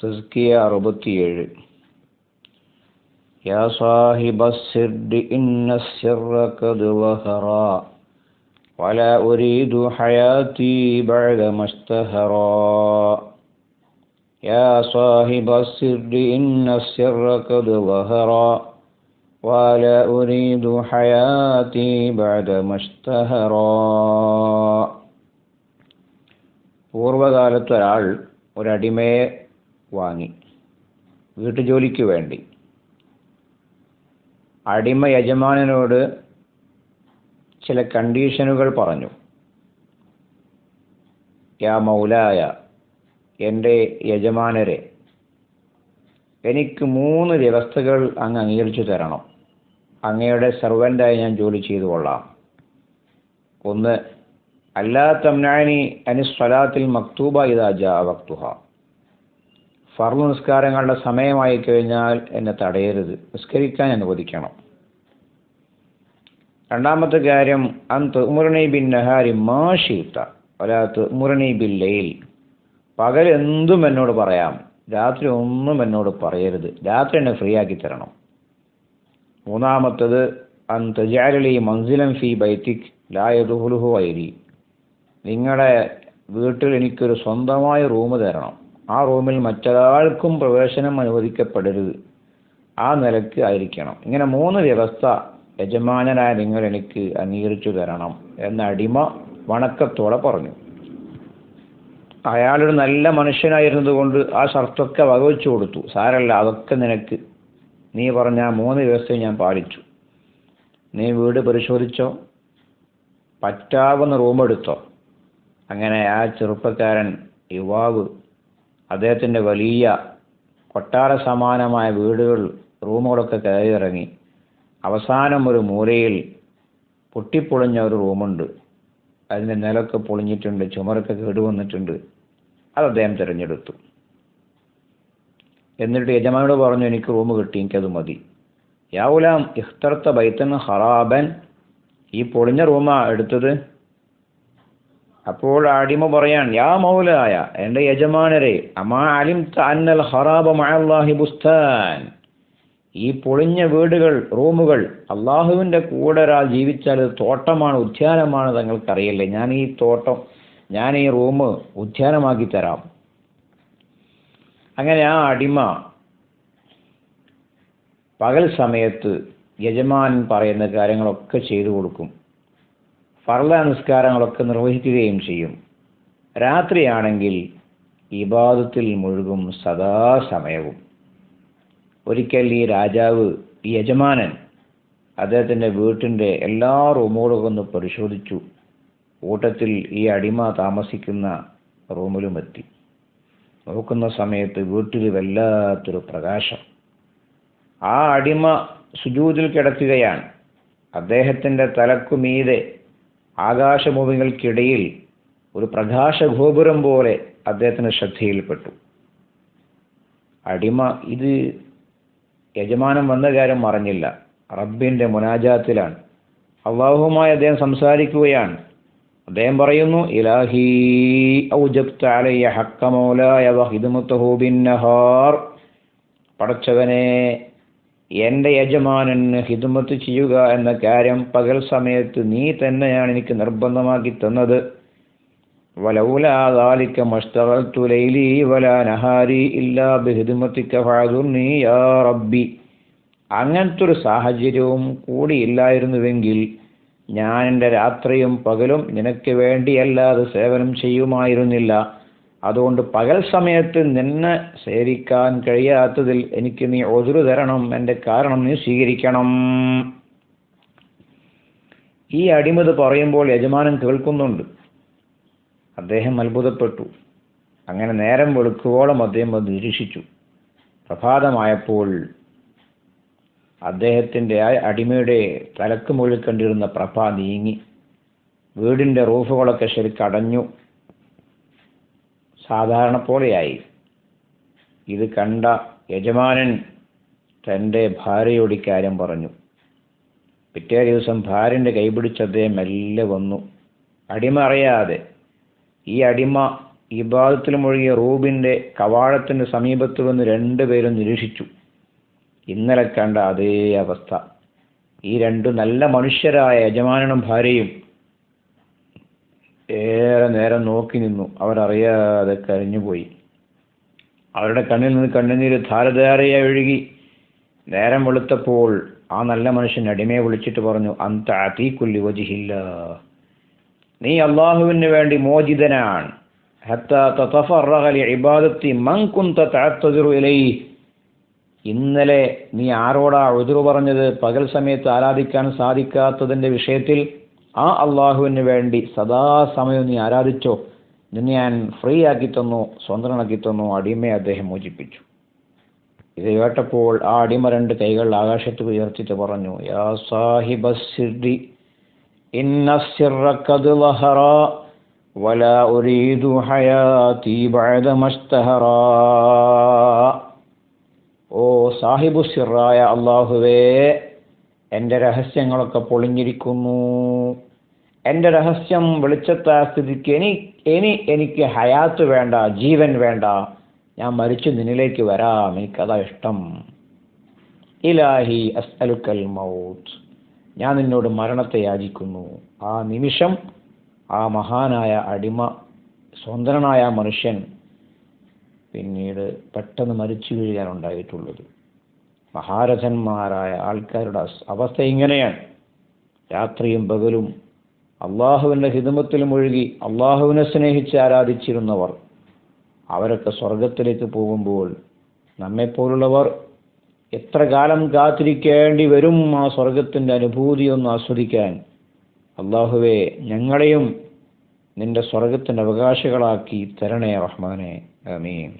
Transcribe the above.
تزكية അറുപത്തിയേഴ് يا صاحب السر إن السر قد ظهرا ولا أريد حياتي بعدما اشتهرا يا صاحب السر إن السر قد ظهرا ولا أريد حياتي بعدما اشتهرا പൂർവകാലത്ത് ഒരാൾ ഒരടിമയെ വാങ്ങി. വീട്ടുജോലിക്ക് വേണ്ടി. അടിമ യജമാനനോട് ചില കണ്ടീഷനുകൾ പറഞ്ഞു. യാ മൗലായ എന്റെ യജമാനരെ എനിക്ക് മൂന്ന് വ്യവസ്ഥകൾ അങ്ങ് അംഗീകരിച്ചു തരണം. അങ്ങയുടെ സെർവന്റായി ഞാൻ ജോലി ചെയ്തു കൊള്ളാം. ഒന്ന് അല്ലാ തംനാനി അനി സ്വലാത്തിൽ മക്തൂബ ഇതാ ജാ വക്തുഹ. ഫർൾ നിസ്കാരങ്ങളുടെ സമയമായി കഴിഞ്ഞാൽ എന്നെ തടയരുത്. നിസ്കരിക്കാൻ അനുവദിക്കണം രണ്ടാമത്തെ കാര്യം അന്ത് ഉമുറണി ബിൻ നഹാരി മാഷീത്ത ഒരാത്ത് ഉമുറണി ബിൻ ലയിൽ പകൽ എന്തും എന്നോട് പറയാം രാത്രി ഒന്നും എന്നോട് പറയരുത്. രാത്രി എന്നെ ഫ്രീ ആക്കി തരണം. മൂന്നാമത്തത് അന്ത് ജാലി മൻസിലം ഫി ബൈത്തിക് ലായതുഹുലുഹു ഐരി നിങ്ങളുടെ വീട്ടിൽ എനിക്കൊരു സ്വന്തമായ റൂം തരണം. ആ റൂമിൽ മറ്റൊരാൾക്കും പ്രവേശനം അനുവദിക്കപ്പെടരുത്. ആ നിലയ്ക്ക് ആയിരിക്കണം. ഇങ്ങനെ മൂന്ന് വ്യവസ്ഥ യജമാനനായ നിങ്ങൾ എനിക്ക് അംഗീകരിച്ചു തരണം എന്ന അടിമ വണക്കത്തോടെ പറഞ്ഞു. അയാളൊരു നല്ല മനുഷ്യനായിരുന്നതുകൊണ്ട് ആ ഷർത്തൊക്കെ വകവെച്ചു കൊടുത്തു. സാരല്ല അതൊക്കെ നിനക്ക്. നീ പറഞ്ഞ മൂന്ന് വ്യവസ്ഥയും ഞാൻ പാലിച്ചു. നീ വീട് പരിശോധിച്ചോ? പറ്റാവുന്ന റൂമെടുത്തോ അങ്ങനെ ആ ചെറുപ്പക്കാരൻ യുവാവ് അദ്ദേഹത്തിന്റെ വലിയ കൊട്ടാര സമാനമായ വീടുകൾ റൂമുകളൊക്കെ കയറി ഇറങ്ങി അവസാനം ഒരു മൂലയിൽ പൊട്ടിപ്പൊളിഞ്ഞ ഒരു റൂമുണ്ട് അതിന്റെ നിലയ്ക്ക് പൊളിഞ്ഞിട്ടുണ്ട് ചുമരൊക്കെ കേടുവന്നിട്ടുണ്ട്. അത് അദ്ദേഹം തിരഞ്ഞെടുത്തു. എന്നിട്ട് യജമാനോട് പറഞ്ഞു എനിക്ക് റൂം കിട്ടി എനിക്കത് മതി. യാവുലാം ഇഖ്തർത്ത ബൈത്തൻ ഹറാബൻ. ഈ പൊളിഞ്ഞ റൂമാ എടുത്തത് അപ്പോൾ അടിമ പറയാൻ യാ മൗലായ എന്റെ യജമാനരെ അമാ അലിം അന്നൽ ഹറാബ മഅല്ലാഹി ബുസ്താൻ. ഈ പൊളിഞ്ഞ വീടുകൾ റൂമുകൾ അള്ളാഹുവിന്റെ കൂടെ ഒരാൾ ജീവിച്ചാൽ തോട്ടമാണ് ഉദ്യാനമാണ് തങ്ങൾക്കറിയില്ലേ? ഞാൻ ഈ തോട്ടം ഞാൻ ഈ റൂം ഉദ്യാനമാക്കി തരാം. അങ്ങനെ ആ അടിമ പകൽ സമയത്ത് യജമാൻ പറയുന്ന കാര്യങ്ങളൊക്കെ ചെയ്തു കൊടുക്കും. ഫർള നിസ്കാരങ്ങളൊക്കെ നിർവഹിക്കുകയും ചെയ്യും. രാത്രിയാണെങ്കിൽ ഇബാദത്തിൽ മുഴുകും സദാസമയവും. ഒരിക്കൽ ഈ രാജാവ് ഈ യജമാനൻ അദ്ദേഹത്തിന്റെ വീട്ടിന്റെ എല്ലാ റൂമുകളും ഒന്ന് പരിശോധിച്ചു. കൂട്ടത്തിൽ ഈ അടിമ താമസിക്കുന്ന റൂമിലും എത്തി നോക്കുന്ന സമയത്ത് വീട്ടിൽ വല്ലാത്തൊരു പ്രകാശം. ആ അടിമ സുജൂതിൽ കിടക്കുകയാണ്. അദ്ദേഹത്തിന്റെ തലക്കുമീതെ ആകാശഭൂമികൾക്കിടയിൽ ഒരു പ്രകാശഗോപുരം പോലെ അദ്ദേഹത്തിന് ശ്രദ്ധയിൽപ്പെട്ടു. അടിമ ഇത് യജമാനം വന്ന കാര്യം അറിഞ്ഞില്ല റബ്ബിന്റെ മുനാജാത്തിലാണ്. അള്ളാഹുമായി അദ്ദേഹം സംസാരിക്കുകയാണ്. അദ്ദേഹം പറയുന്നു ഇലാഹി ഔജബ്ത അലയ്യ പടച്ചവനെ എന്റെ യജമാനന് ഹിദ്മത്ത് ചെയ്യുക എന്ന കാര്യം പകൽ സമയത്ത് നീ തന്നെയാണ് എനിക്ക് നിർബന്ധമാക്കി തന്നത്. വലൗലാലിക്ക ലൈലി വല നഹാരി ഇല്ലാ ബിഹിദ്മത്തിക്ക ഫഅദുർനി യാ റബ്ബി. അങ്ങനത്തെ ഒരു സാഹചര്യവും കൂടിയില്ലായിരുന്നുവെങ്കിൽ ഞാൻ എന്റെ രാത്രിയും പകലും നിനക്ക് വേണ്ടിയല്ലാതെ സേവനം ചെയ്യുമായിരുന്നില്ല. അതുകൊണ്ട് പകൽ സമയത്ത് നിന്നെ സേവിക്കാൻ കഴിയാത്തതിൽ എനിക്ക് നീ ഒതുരു തരണം. എന്റെ കാരണം നീ സ്വീകരിക്കണം. ഈ അടിമത് പറയുമ്പോൾ യജമാനൻ കേൾക്കുന്നുണ്ട്. അദ്ദേഹം അത്ഭുതപ്പെട്ടു. അങ്ങനെ നേരം വെളുക്കുവോളം അദ്ദേഹം അത് നിരീക്ഷിച്ചു. പ്രഭാതമായപ്പോൾ അദ്ദേഹത്തിന്റെ ആ അടിമയുടെ തലക്ക് മുകളിൽ കണ്ടിരുന്ന പ്രഭ നീങ്ങി. വീടിന്റെ റൂഫുകളൊക്കെ ശരിക്കടഞ്ഞു. സാധാരണ പോലെയായി. ഇത് കണ്ട യജമാനൻ തന്റെ ഭാര്യയോട് ഇക്കാര്യം പറഞ്ഞു. പിറ്റേ ദിവസം ഭാര്യന്റെ കൈപിടിച്ച് അദ്ദേഹം മെല്ലെ വന്നു. അടിമ അറിയാതെ ഈ അടിമ ഇബാദത്തിൽ മുഴുകിയ റൂബിന്റെ കവാടത്തിന്റെ സമീപത്ത് വന്ന് രണ്ടുപേരും നിരീക്ഷിച്ചു. ഇന്നലെ കണ്ട അതേ അവസ്ഥ. ഈ രണ്ട് നല്ല മനുഷ്യരായ യജമാനനും ഭാര്യയും ഏറെ നേരം നോക്കി നിന്നു. അവരറിയാതെ കരഞ്ഞുപോയി. അവരുടെ കണ്ണിൽ നിന്ന് കണ്ണുനീര് ധാരധാരയായി ഒഴുകി. നേരം വെളുത്തപ്പോൾ ആ നല്ല മനുഷ്യൻ അടിമയെ വിളിച്ചിട്ട് പറഞ്ഞു അന്ത അതീക്കുല്ലി വജിഹില്ല നീ അള്ളാഹുവിന് വേണ്ടി മോചിതനാണ്. ഇന്നലെ നീ ആരോടാ ഉതിറു പറഞ്ഞത്? പകൽ സമയത്ത് ആരാധിക്കാൻ സാധിക്കാത്തതിന്റെ വിഷയത്തിൽ ആ അള്ളാഹുവിന് വേണ്ടി സദാസമയം നീ ആരാധിച്ചോ നിന്നെ ഞാൻ ഫ്രീ ആക്കി തന്നു സ്വതന്ത്രനാക്കി തന്നു അടിമയെ അദ്ദേഹം മോചിപ്പിച്ചു. ഇത് കേട്ടപ്പോൾ ആ അടിമ രണ്ട് കൈകൾ ആകാശത്ത് ഉയർത്തിട്ട് പറഞ്ഞു യാ ഇന്ന ഹയാതി ഓ സാഹിബു സിറായ അള്ളാഹുവേ എന്റെ രഹസ്യങ്ങളൊക്കെ പൊളിഞ്ഞിരിക്കുന്നു. എന്റെ രഹസ്യം വെളിച്ചത്ത സ്ഥിതിക്ക് ഇനി ഇനി എനിക്ക് ഹയാത്ത് വേണ്ട ജീവൻ വേണ്ട. ഞാൻ മരിച്ചു നിന്നിലേക്ക് വരാം. എനിക്കതാ ഇഷ്ടം. ഇലാഹി അസ്അലുക്കൽ മൗത്ത്. ഞാൻ നിന്നോട് മരണത്തെ യാചിക്കുന്നു. ആ നിമിഷം ആ മഹാനായ അടിമ സ്വതന്ത്രനായ മനുഷ്യൻ പിന്നീട് പെട്ടെന്ന് മരിച്ചു വീഴാൻ ഉണ്ടായിട്ടുള്ളത് മഹാരഥന്മാരായ ആൾക്കാരുടെ അവസ്ഥ ഇങ്ങനെയാണ്. രാത്രിയും പകലും അള്ളാഹുവിന്റെ ഹിതമത്തിലും ഒഴുകി അള്ളാഹുവിനെ സ്നേഹിച്ച് ആരാധിച്ചിരുന്നവർ അവരൊക്കെ സ്വർഗത്തിലേക്ക് പോകുമ്പോൾ നമ്മെപ്പോലുള്ളവർ എത്ര കാലം കാത്തിരിക്കേണ്ടി വരും ആ സ്വർഗത്തിന്റെ അനുഭൂതി ഒന്ന് ആസ്വദിക്കാൻ അള്ളാഹുവെ ഞങ്ങളെയും നിന്റെ സ്വർഗത്തിന്റെ അവകാശികളാക്കി തരണേ റഹ്മാനെ. ആമീൻ.